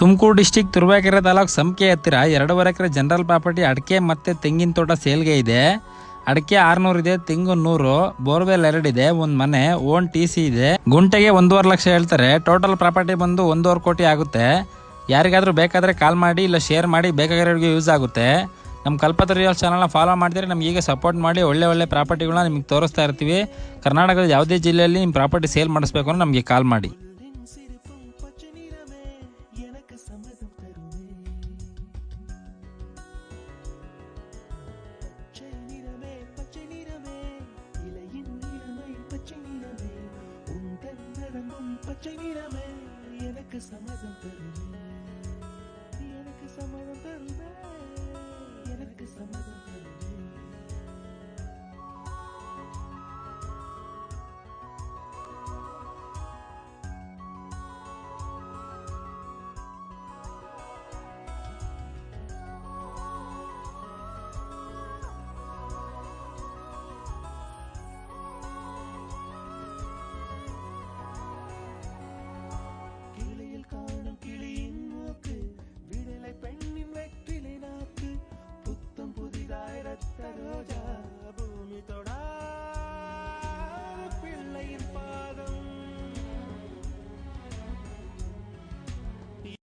Tumakuru district Turuvekere taluk ಸಂಕೆ ಹತ್ತಿರ ಎರಡೂವರೆ ಎಕರೆ ಜನರಲ್ ಪ್ರಾಪರ್ಟಿ ಅಡಿಕೆ ಮತ್ತೆ ತೆಂಗಿನ ತೋಟ ಸೇಲ್ಗೆ ಇದೆ. ಅಡಿಕೆ ಆರ್ನೂರು ಇದೆ, ತೆಂಗು ನೂರು, ಬೋರ್ವೆಲ್ ಎರಡಿದೆ ಒಂದು ಮನೆ, ಓನ್ ಟಿ ಸಿ ಇದೆ. ಗುಂಟೆಗೆ ಒಂದೂವರೆ ಲಕ್ಷ ಹೇಳ್ತಾರೆ, ಟೋಟಲ್ ಪ್ರಾಪರ್ಟಿ ಬಂದು ಒಂದೂವರೆ ಕೋಟಿ ಆಗುತ್ತೆ. ಯಾರಿಗಾದರೂ ಬೇಕಾದರೆ ಕಾಲ್ ಮಾಡಿ ಇಲ್ಲ ಶೇರ್ ಮಾಡಿ ಬೇಕಾಗಿರೋರಿಗೆ ಯೂಸ್ ಆಗುತ್ತೆ. ನಮ್ಮ ಕಲ್ಪತ ರಿಯಲ್ ಚಾನಲ್ನ ಫಾಲೋ ಮಾಡಿದರೆ ನಮ್ಗೆ ಈಗ ಸಪೋರ್ಟ್ ಮಾಡಿ ಒಳ್ಳೆ ಒಳ್ಳೆ ಪ್ರಾಪರ್ಟಿಗಳನ್ನ ನಿಮಗೆ ತೋರಿಸ್ತಾ ಇರ್ತೀವಿ. ಕರ್ನಾಟಕದ ಯಾವುದೇ ಜಿಲ್ಲೆಯಲ್ಲಿ ನಿಮ್ಮ ಪ್ರಾಪರ್ಟಿ ಸೇಲ್ ಮಾಡಿಸ್ಬೇಕು ಅಂದ್ರೆ ನಮಗೆ ಕಾಲ್ ಮಾಡಿ. despacha y mírame, y en.